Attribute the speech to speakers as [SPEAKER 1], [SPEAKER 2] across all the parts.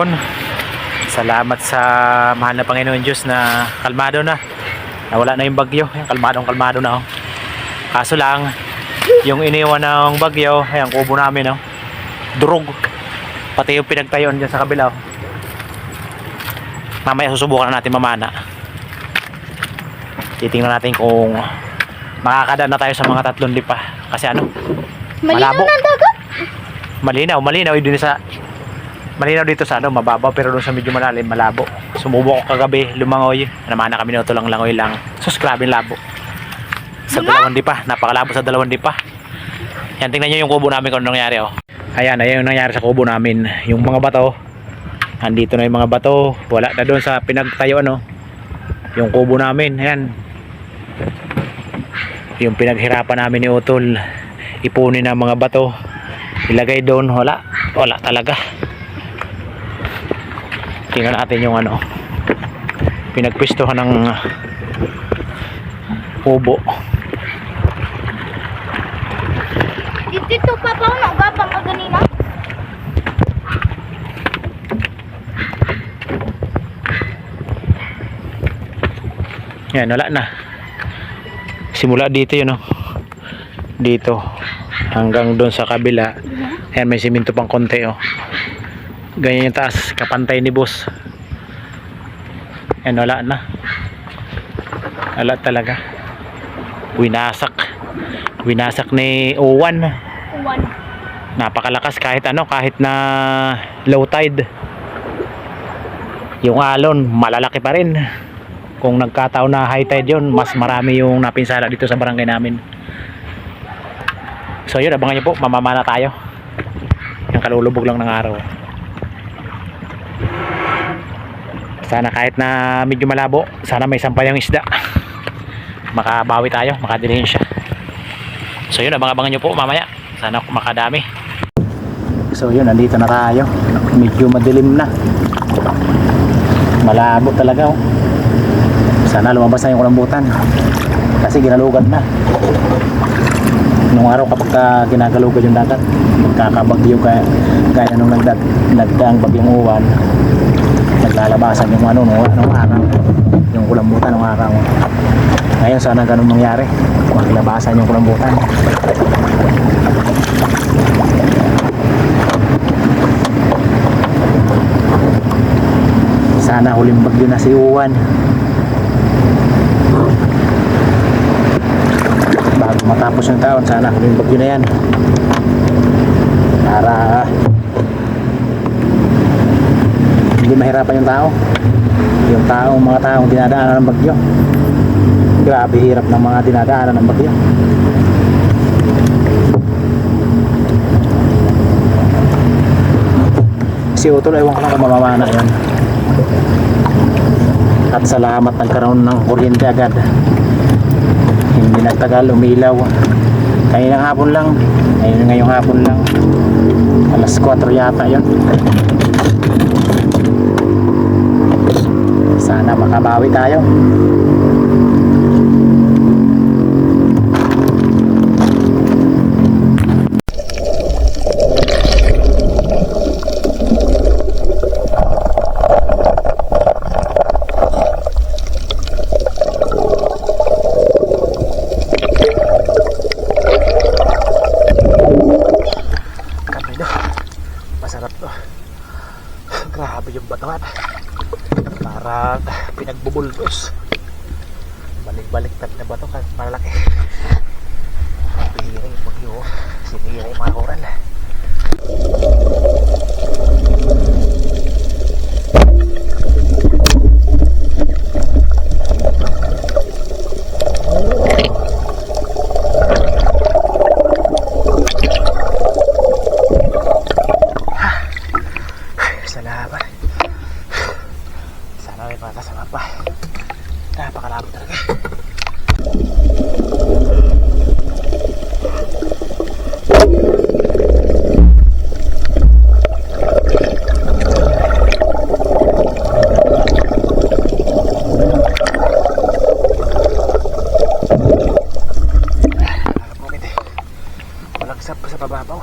[SPEAKER 1] hapon. Salamat sa mahal na Panginoon Diyos na kalmado na. Nawala na yung bagyo. Ayan, kalmadong kalmado na. Oh. Kaso lang, yung iniwan ng bagyo, ayan, kubo namin. Oh. Durog. Pati yung pinagtayon dyan sa kabila. Oh. Mamaya susubukan na natin mamana. Titingnan natin kung makakadaan na tayo sa mga tatlong lipa. Kasi ano,
[SPEAKER 2] Malinaw
[SPEAKER 1] Malabo.
[SPEAKER 2] ang dagat.
[SPEAKER 1] malinaw, malinaw yun din sa malinaw dito sa ano, mababaw pero doon sa medyo malalim, malabo. Sumubok ako kagabi, lumangoy. Namana kami na lang langoy lang. Sus, grabe labo. Sa dalawang dipa, napakalabo sa dalawang dipa. Yan, tingnan nyo yung kubo namin kung ano nangyari, oh. Ayan, ayan yung nangyari sa kubo namin. Yung mga bato, andito na yung mga bato. Wala na doon sa pinagtayo, ano. Yung kubo namin, ayan. Yung pinaghirapan namin ni Utol, ipunin ang mga bato ilagay doon wala wala talaga tingnan natin yung ano pinagpistohan ng kubo
[SPEAKER 2] Dito pa pa na gapang ka ganina.
[SPEAKER 1] yan wala na. Simula dito yun oh. dito. Hanggang doon sa kabila. Ayan may siminto pang konti oh ganyan yung taas kapantay ni boss. Yan wala na. Wala talaga. Winasak. Winasak ni Owan.
[SPEAKER 2] One.
[SPEAKER 1] napakalakas kahit ano kahit na low tide. Yung alon malalaki pa rin. Kung nagkataon na high tide yun mas marami yung napinsala dito sa barangay namin. So yun abangan nyo po. Mamamana tayo. Yung kalulubog lang ng araw sana kahit na medyo malabo sana may sampay ang isda. Makabawi tayo makadilhin siya. So yun abang-abangan nyo po mamaya. Sana makadami. So yun nandito na tayo. Medyo madilim na. Malabo talaga oh. sana lumabas na yung kulambutan kasi ginalugad na. Nung araw kapag ka ginagalugad yung dagat magkakabagyo kaya gaya nung nagdag nagdaang bagyong uwan naglalabasan yung ano nung, nung araw. Yung kulambutan nung araw. Ngayon sana ganun mangyari. Maglabasan yung kulambutan. Sana huling bagyo na si Uwan bago matapos yung taon sana huling bagyo na yan. Para hindi mahirapan yung tao. Yung tao mga taong dinadaanan ng bagyo. Grabe hirap ng mga dinadaanan ng bagyo. Si Utol ewan ko lang kung mamamana yan at salamat nagkaroon ng kuryente agad. Hindi nagtagal umilaw kaninang hapon lang. Ayun ngayong hapon lang. Alas 4 yata yun sana makabawi tayo. Masarap to. Grabe yung batawan. Parang pinagbubultos. Balik-baliktad na bato kahit malaki. Pihira yung bagyo. Sinira yung mga koral. Salamat. Sana may makasama pa. Napakalabo talaga. Nakakapumit eh. Walang sap sa pababaw.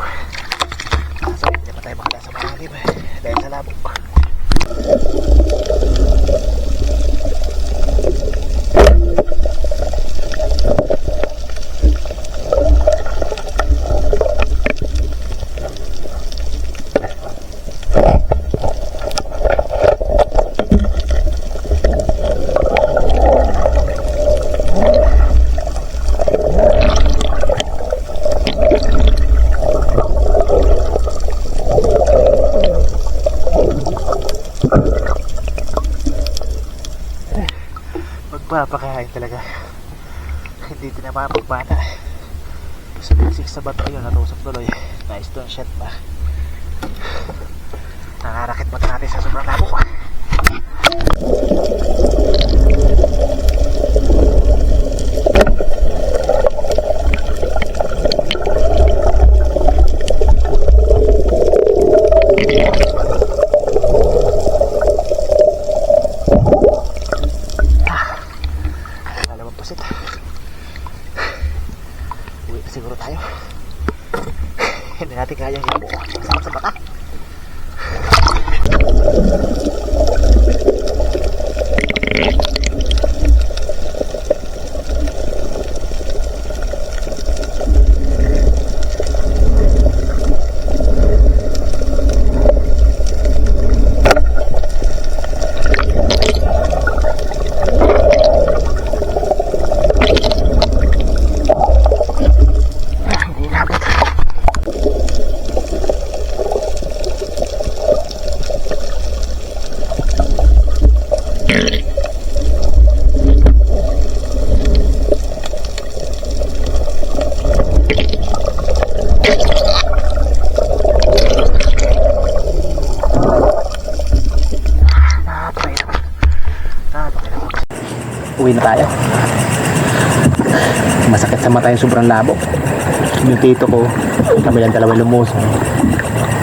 [SPEAKER 1] So, hindi pa tayo makala sa malalim eh. Dahil sa labok. Magpapakain talaga. Hindi tinapapagbata. Sumiksik sa bato yun, natusok tuloy. Nice stone shot pa. Nakarakit mata natin sa sobrang labo. Dalawang pasit. Siguro tayo. Hindi natin kaya yung buo. Masakit sa bata. Uwi na tayo. Masakit sa mata yung sobrang labo. Yung tito ko kami lang dalawa lumusong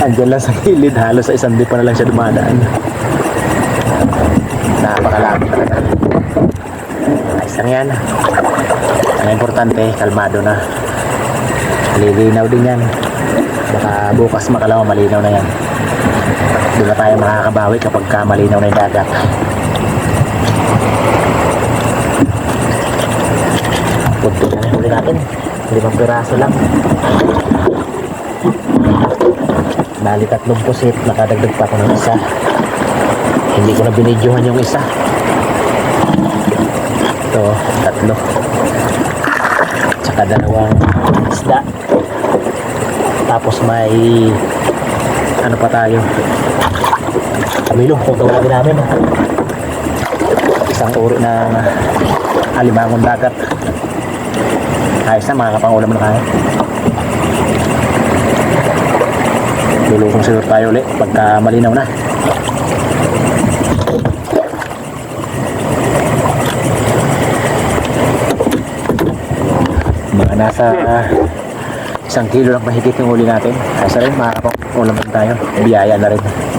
[SPEAKER 1] andyan lang sa gilid halos sa isang di pa na lang siya dumadaan. Napakalabo talaga. Ayos lang yan. Ang importante kalmado na. Lilinaw din yan. Baka bukas makalawa malinaw na yan. Doon na tayo makakabawi kapag ka malinaw na yung dagat Punto na huli natin. Limang piraso lang. Bali tatlong pusit. Nakadagdag pa ako ng isa. Hindi ko na binidyohan yung isa. Ito, tatlo. Tsaka dalawang isda. Tapos may ano pa tayo. Kamilo, kung tawagin namin. Isang uri ng alimangon dagat. Ayos na, makakapangulam na kaya. Lulukong siguro tayo ulit pagka malinaw na. Mga nasa isang kilo lang mahigit yung uli natin. Ayos na rin, makakapangulam tayo. Biyaya na rin.